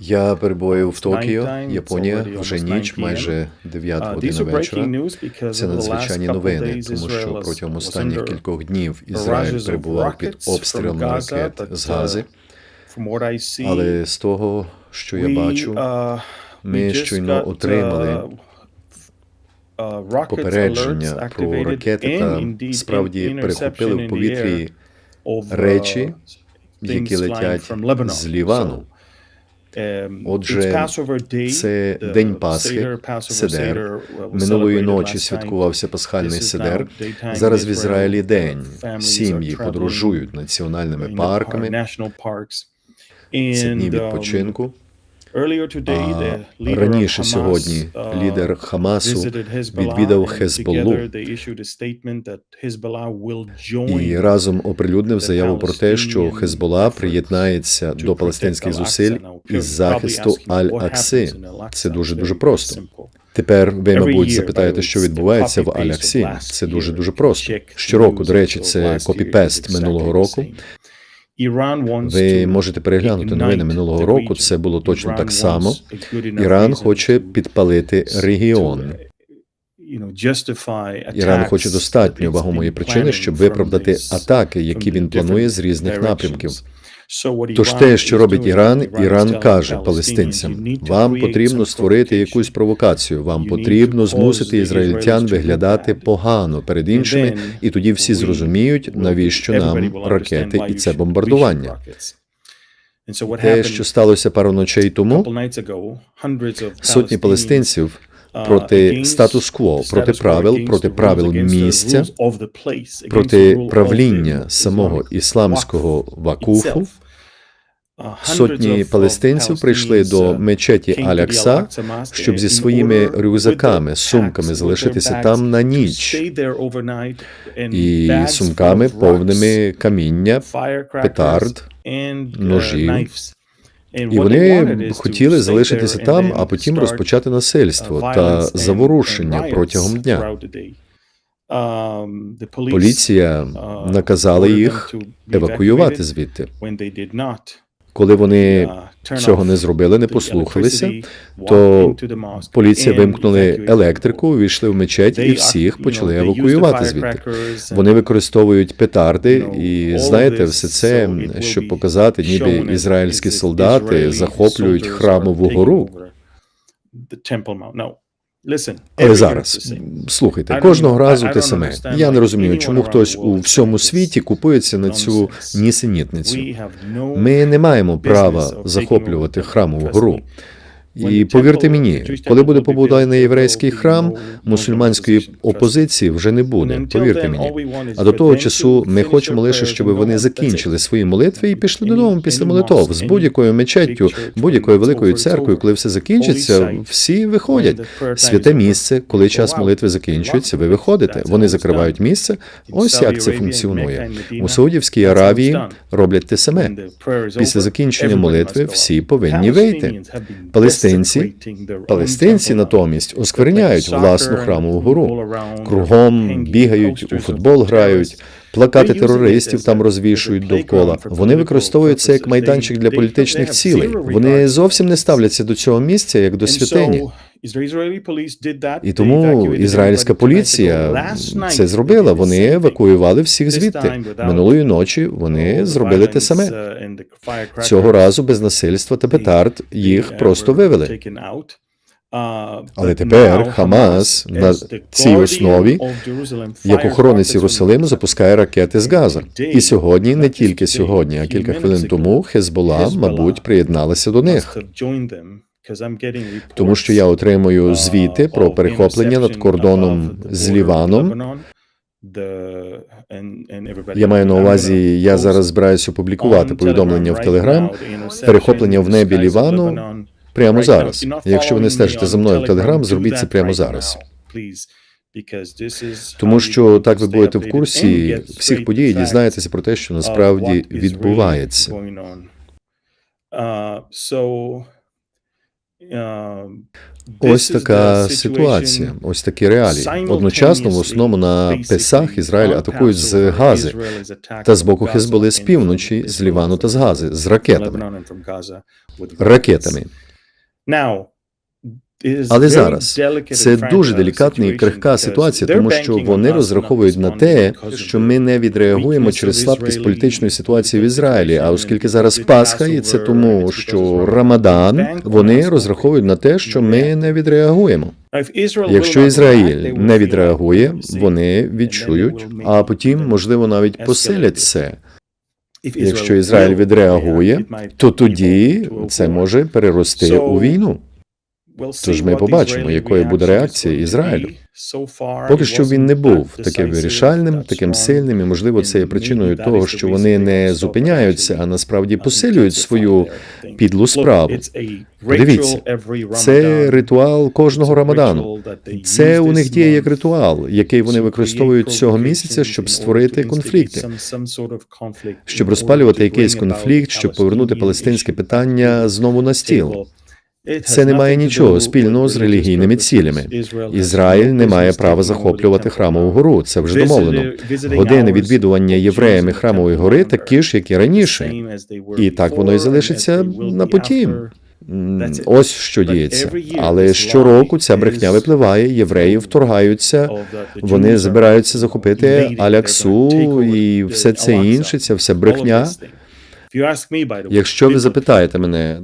Я перебуваю в Токіо, Японія, вже ніч, майже 9 година вечора. Це надзвичайні новини, тому що протягом останніх кількох днів Ізраїль перебував під обстрілами ракет з Гази. Але з того, що я бачу, ми щойно отримали попередження про ракети та справді перехопили в повітрі речі, які летять з Лівану. Отже, це День Пасхи, Седер. Минулої ночі святкувався пасхальний седер. Зараз в Ізраїлі день. Сім'ї подорожують національними парками. Це дні відпочинку. Раніше сьогодні лідер Хамасу відвідав Хезболлу і разом оприлюднив заяву про те, що Хезбола приєднається до палестинських зусиль із захисту Аль-Акси. Це дуже дуже просто. Тепер ви, мабуть, запитаєте, що відбувається в Аль-Аксі. Це дуже дуже просто. Щороку, до речі, це копіпест минулого року. Ви можете переглянути новини минулого року. Це було точно так само. Іран хоче підпалити регіон. Іран хоче достатньо вагомої причини, щоб виправдати атаки, які він планує з різних напрямків. Тож те, що робить Іран, Іран каже палестинцям: вам потрібно створити якусь провокацію, вам потрібно змусити ізраїльтян виглядати погано перед іншими, і тоді всі зрозуміють, навіщо нам ракети і це бомбардування. Те, що сталося пару ночей тому, сотні палестинців. Проти статус-кво, проти правил, проти правил місця, проти правління самого ісламського вакуфу. Сотні палестинців прийшли до мечеті Алякса, щоб зі своїми рюкзаками, сумками залишитися там на ніч і сумками повними каміння, петард, ножів. І вони хотіли залишитися там, а потім розпочати насильство та заворушення протягом дня. Поліція наказала їх евакуювати звідти. Коли вони цього не зробили, не послухалися, то поліція вимкнули електрику, увійшли в мечеть і всіх почали евакуювати звідти. Вони використовують петарди, і знаєте, все це щоб показати, ніби ізраїльські солдати захоплюють храмову гору. Але зараз слухайте, кожного разу те саме. Я не розумію, чому хтось у всьому світі купується на цю нісенітницю. Ми не маємо права захоплювати храмову гору. І повірте мені, коли буде побудований єврейський храм, мусульманської опозиції вже не буде. Повірте мені. А до того часу ми хочемо лише, щоб вони закінчили свої молитви і пішли додому після молитов з будь-якою мечеттю, будь-якою великою церквою. Коли все закінчиться, всі виходять. Святе місце, коли час молитви закінчується, ви виходите. Вони закривають місце. Ось як це функціонує. У Саудівській Аравії роблять те саме. Після закінчення молитви всі повинні вийти. Палестинці Палестинці натомість оскверняють власну храмову гору. Кругом бігають, у футбол грають, плакати терористів там розвішують довкола. Вони використовують це як майданчик для політичних цілей. Вони зовсім не ставляться до цього місця як до святині. І тому ізраїльська поліція це зробила. Вони евакуювали всіх звідти. Минулої ночі вони зробили те саме. Цього разу без насильства та петард їх просто вивели. Але тепер Хамас на цій основі, як охоронець Єрусалиму, запускає ракети з Газа. І сьогодні, не тільки сьогодні, а кілька хвилин тому, Хезбола, мабуть, приєдналася до них. Тому що я отримую звіти про перехоплення над кордоном з Ліваном. Я маю на увазі, я зараз збираюся опублікувати повідомлення в Телеграм, перехоплення в небі Лівану прямо зараз. Якщо ви не стежите за мною в Телеграм, зробіть це прямо зараз. Тому що так ви будете в курсі всіх подій, і дізнаєтеся про те, що насправді відбувається. Ось така ситуація, ось такі реалії. Одночасно, в основному на Песах Ізраїль атакують з Гази та з боку Хезболи з півночі, з Лівану та з Гази, з ракетами. Ракетами. Але зараз це дуже делікатна і крихка ситуація, тому що вони розраховують на те, що ми не відреагуємо через слабкість політичної ситуації в Ізраїлі. А оскільки зараз Пасха, і це тому, що Рамадан, вони розраховують на те, що ми не відреагуємо. Якщо Ізраїль не відреагує, вони відчують, а потім, можливо, навіть посилять це. Якщо Ізраїль відреагує, то тоді це може перерости у війну. Тож ми побачимо, якою буде реакція Ізраїлю. Поки що він не був таким вирішальним, таким сильним, і можливо, це є причиною того, що вони не зупиняються, а насправді посилюють свою підлу справу. Подивіться, це ритуал кожного рамадану. Це у них діє як ритуал, який вони використовують цього місяця, щоб створити конфлікти, щоб розпалювати якийсь конфлікт, щоб повернути палестинське питання знову на стіл. Це не має нічого спільного з релігійними цілями. Ізраїль не має права захоплювати храмову гору. Це вже домовлено. Години відвідування євреями храмової гори такі ж, як і раніше. І так воно і залишиться на потім. Ось що діється. Але щороку ця брехня випливає. Євреї вторгаються, вони збираються захопити Аляксу і все це інше. Це все брехня. Якщо ви запитаєте мене,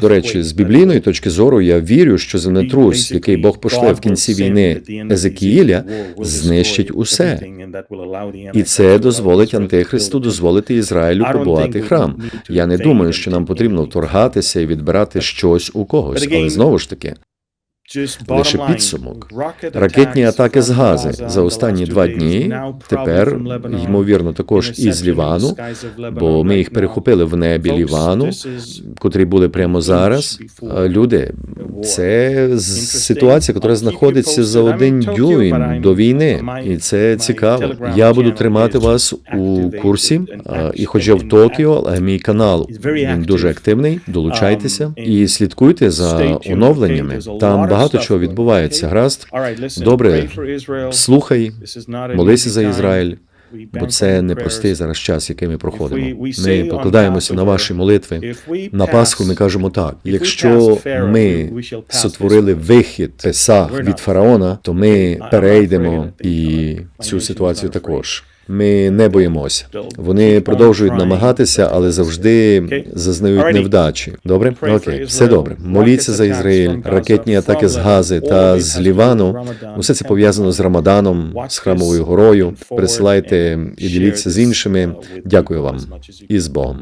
до речі, з біблійної точки зору я вірю, що землетрус, який Бог пошле в кінці війни Езекіїля, знищить усе. І це дозволить Антихристу дозволити Ізраїлю побувати храм. Я не думаю, що нам потрібно вторгатися і відбирати щось у когось, але знову ж таки. Лише підсумок. Ракетні атаки з Гази за останні два дні. Тепер ймовірно також і з Лівану, бо ми їх перехопили в небі Лівану, котрі були прямо зараз. Е, Люди, це ситуація, яка знаходиться за один дюйм до війни, і це цікаво. Я буду тримати вас у курсі, е, і хоч я в Токіо, але мій канал він дуже активний. Долучайтеся і слідкуйте за оновленнями. Там багато чого відбувається. Гаразд, добре, слухай, молися за Ізраїль. Бо це непростий зараз час, який ми проходимо. Ми покладаємося на ваші молитви. На Пасху ми кажемо так: якщо ми сотворили вихід Песах від фараона, то ми перейдемо і цю ситуацію також. Ми не боїмося. Вони продовжують намагатися, але завжди зазнають невдачі. Добре? Окей, все добре. Моліться за Ізраїль, ракетні атаки з Гази та з Лівану. Усе це пов'язано з Рамаданом, з храмовою горою. Присилайте і діліться з іншими. Дякую вам і з Богом.